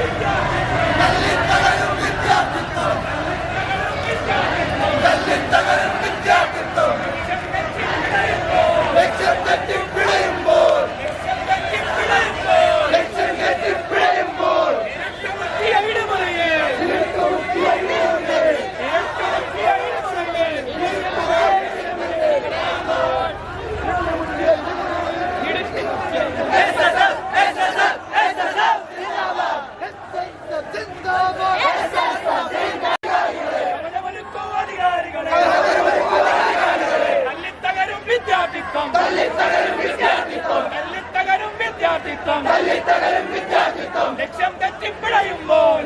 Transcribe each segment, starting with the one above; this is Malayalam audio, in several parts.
തല്ലിത്തകരും വിദ്യാർത്ഥിത്വം. തല്ലിത്തകരും വിദ്യാർത്ഥിത്വം. ലക്ഷ്യം തെറ്റിപ്പിഴയുമ്പോൾ ലക്ഷ്യം തെറ്റിപ്പിഴയുമ്പോൾ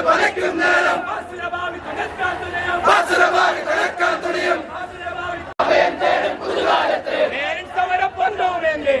പലക്കും നേരം. ആസുരഭാവി തകർക്കാൻ തുണിയും സമര പന്തവുമെങ്കിൽ നേരിൻ സമര പന്തവുമെങ്കിൽ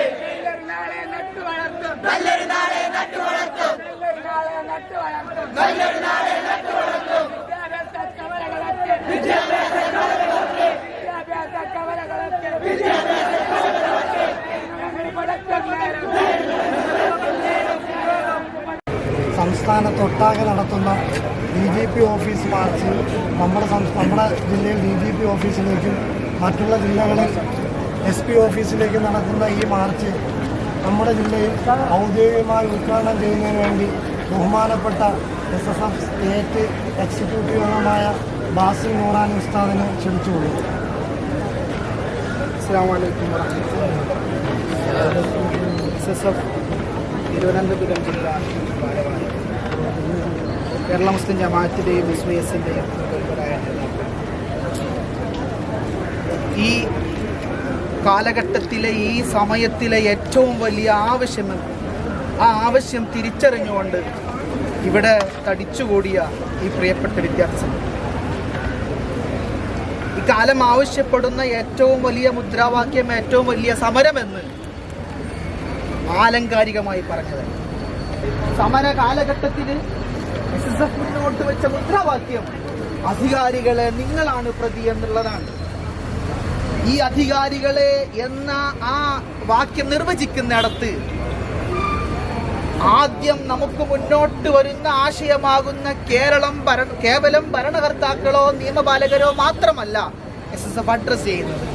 സംസ്ഥാനത്തൊട്ടാകെ നടത്തുന്ന D G P office march നമ്മുടെ നമ്മുടെ ജില്ലയിൽ ഡി ജി പി ഓഫീസിലേക്കും മറ്റുള്ള ജില്ലകളിൽ എസ് പി ഓഫീസിലേക്കും നടക്കുന്ന ഈ മാർച്ച് നമ്മുടെ ജില്ലയിൽ ഔദ്യോഗികമായി ഉദ്ഘാടനം ചെയ്യുന്നതിന് വേണ്ടി ബഹുമാനപ്പെട്ട S S F state executive അംഗമായ ബാസിൽ നൂറാൻ ഉസ്താദിനെ ക്ഷണിച്ചുകൊള്ളു അസ്സാം വലൈക്കും S S F Thiruvananthapuram Kerala Muslim ജമാഅത്തിന്റെയും S V എസിന്റെയും ഈ കാലഘട്ടത്തിലെ ഈ സമയത്തിലെ ഏറ്റവും വലിയ ആവശ്യം ആ ആവശ്യം തിരിച്ചറിഞ്ഞുകൊണ്ട് ഇവിടെ തടിച്ചുകൂടിയ ഈ പ്രിയപ്പെട്ട വിദ്യാർത്ഥി ഇക്കാലം ആവശ്യപ്പെടുന്ന ഏറ്റവും വലിയ മുദ്രാവാക്യം ഏറ്റവും വലിയ സമരമെന്ന് ആലങ്കാരികമായി പറഞ്ഞത്. സമര കാലഘട്ടത്തിൽ എസ് എസ് എഫ് മുന്നോട്ട് വെച്ച മുദ്രാവാക്യം അധികാരികളെ നിങ്ങളാണ് പ്രതി എന്നുള്ളതാണ്. ഈ അധികാരികളെ എന്ന ആ വാക്യം നിർവചിക്കുന്നിടത്ത് ആദ്യം നമുക്ക് മുന്നോട്ട് വരുന്ന ആശയമാകുന്ന കേരളം കേവലം ഭരണകർത്താക്കളോ നിയമപാലകരോ മാത്രമല്ല എസ് എസ് എഫ് അഡ്രസ് ചെയ്യുന്നത്.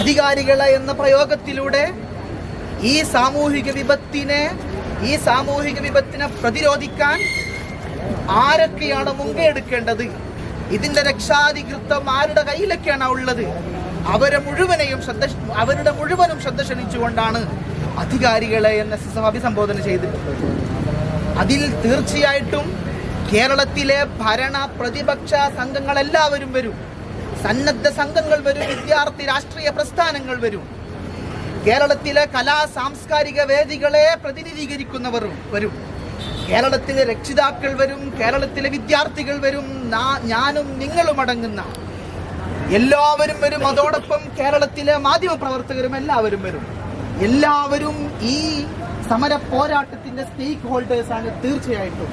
അധികാരികളെ എന്ന പ്രയോഗത്തിലൂടെ ഈ സാമൂഹിക വിപത്തിനെ ഈ സാമൂഹിക വിപത്തിനെ പ്രതിരോധിക്കാൻ ആരൊക്കെയാണ് മുൻകൈ എടുക്കേണ്ടത്? ഇതിന്റെ രക്ഷാധികൃത്വം ആരുടെ കയ്യിലൊക്കെയാണ് ഉള്ളത്? അവരെ മുഴുവനെയും ശ്രദ്ധ അവരുടെ മുഴുവനും ശ്രദ്ധ ക്ഷണിച്ചുകൊണ്ടാണ് അധികാരികളെ എൻ എസ് എസ് അഭിസംബോധന ചെയ്തിട്ടുള്ളത്. അതിൽ തീർച്ചയായിട്ടും കേരളത്തിലെ ഭരണ പ്രതിപക്ഷ സംഘങ്ങൾ എല്ലാവരും വരും. സന്നദ്ധ സംഘങ്ങൾ വരും വിദ്യാർത്ഥി രാഷ്ട്രീയ പ്രസ്ഥാനങ്ങൾ വരും. കേരളത്തിലെ കലാ സാംസ്കാരിക വേദികളെ പ്രതിനിധീകരിക്കുന്നവർ വരും. കേരളത്തിലെ രക്ഷിതാക്കൾ വരും കേരളത്തിലെ വിദ്യാർത്ഥികൾ വരും ഞാനും നിങ്ങളും അടങ്ങുന്ന എല്ലാവരും വരും. അതോടൊപ്പം കേരളത്തിലെ മാധ്യമ പ്രവർത്തകരും എല്ലാവരും വരും. എല്ലാവരും ഈ സമര പോരാട്ടത്തിന്റെ സ്റ്റേക്ക് ഹോൾഡേഴ്സ് ആണ് തീർച്ചയായിട്ടും.